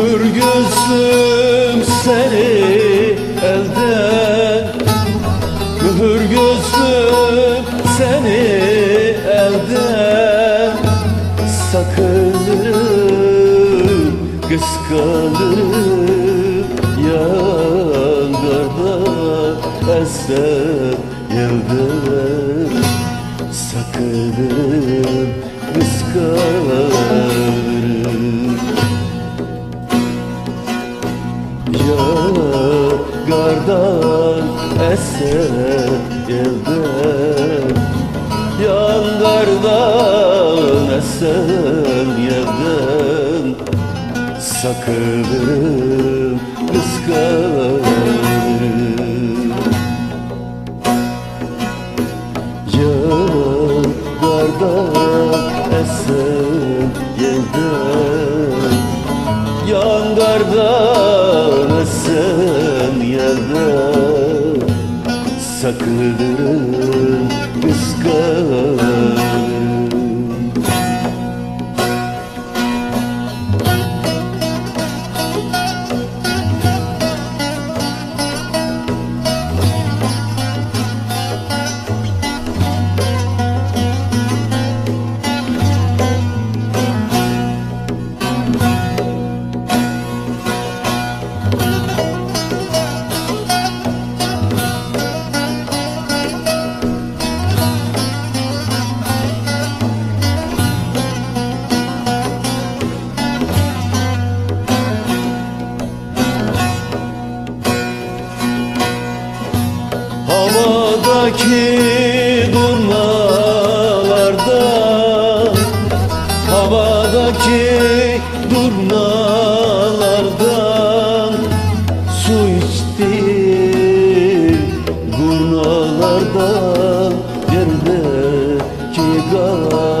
Gör gözüm seni elden Mühür gözüm seni elden Sakınırım, kıskanırım Yangarda eser yıldır Sakınırım, kıskanırım Esen yerden Yangardan esen yerden Sakınırım kıskanırım Yangardan esen yerden Yangardan Sakınırım kıskanırım Havadaki durnalardan Havadaki durnalardan Su içtim Gurnalardan Yerdeki karıncalardan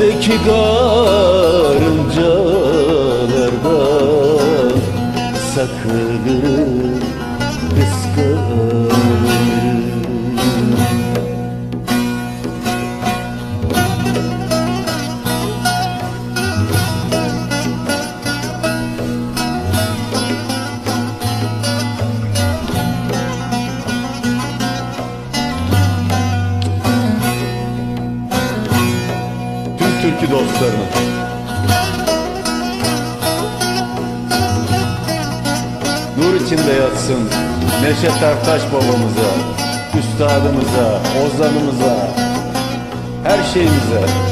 Yerdeki karıncalardan Sakınırım Dostlarına. Nur içinde yatsın Neşet Ertaş babamıza, üstadımıza, ozanımıza, her şeyimize,